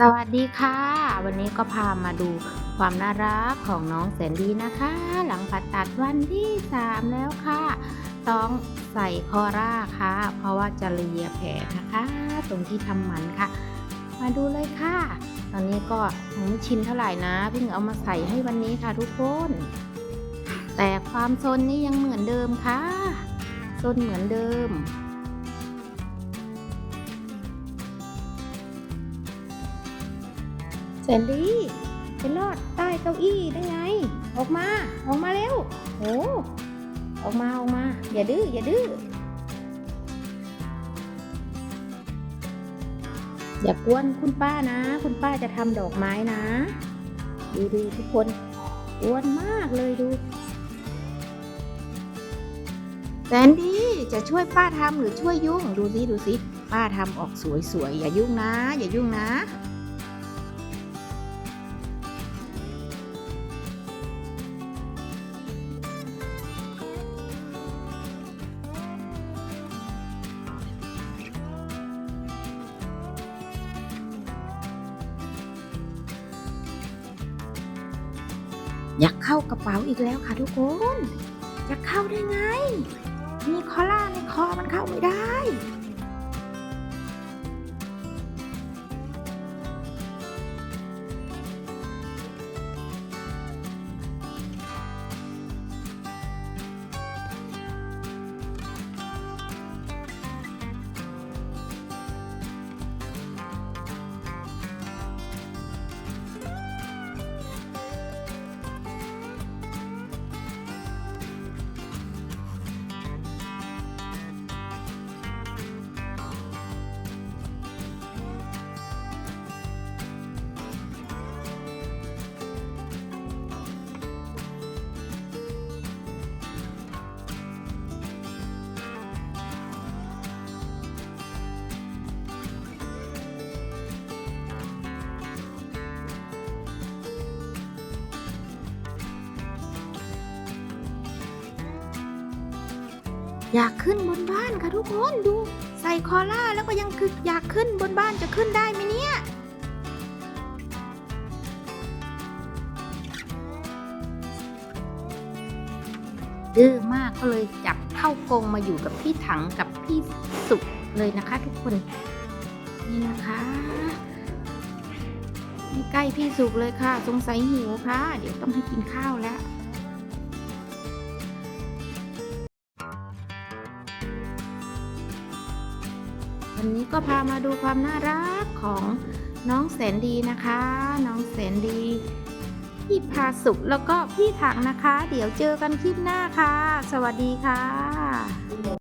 สวัสดีค่ะ วันนี้ก็พามาดูความน่ารักของน้องแสนดีนะคะ หลังผ่าตัดวันที่ 3 แล้วค่ะ ต้องใส่คอร่าค่ะ เพราะว่าจะเลียแผลนะคะ ตรงที่ทำหมันค่ะ มาดูเลยค่ะ ตอนนี้ก็ยังไม่ชินเท่าไหร่นะเพิ่งเอามาใส่ให้วันนี้ค่ะทุกคน แต่ความซนนี่ยังเหมือนเดิมค่ะซนเหมือนเดิม แสนดีไปรอดใต้เก้าอี้ได้ไง ออกมา ออกมาเร็วโอ้ออกมาออกมา อย่าดื้ออย่าดื้ออย่ากวนคุณป้านะ คุณป้าจะทำดอกไม้นะ ดูดูทุกคนกวนมากเลยดูแสนดี้จะช่วยป้าทำหรือช่วยยุ่ง ดูสิดูสิป้าทำออกสวยๆอย่ายุ่งนะ อย่ายุ่งนะ ยากเข้ากระเป๋าอีกแล้วค่ะทุกคนจะเข้าได้ไง มีคอล่าในคอมันเข้าไม่ได้ อยากขึ้นบนบ้านค่ะทุกคนดู ใส่คอล่าแล้วก็ยังคืออยากขึ้นบนบ้านจะขึ้นได้ไหมเนี่ย ดื้อมากก็เลยจับเข้ากรงมาอยู่กับพี่ถังกับพี่สุกเลยนะคะทุกคน นี่นะคะใกล้พี่สุกเลยค่ะ สงสัยหิวค่ะ เดี๋ยวต้องให้กินข้าวแล้ว วันนี้ก็พามาดูความน่ารักของน้องแสนดีนะคะ น้องแสนดี พี่พาสุขแล้วก็พี่ถังนะคะ เดี๋ยวเจอกันคลิปหน้าค่ะ สวัสดีค่ะ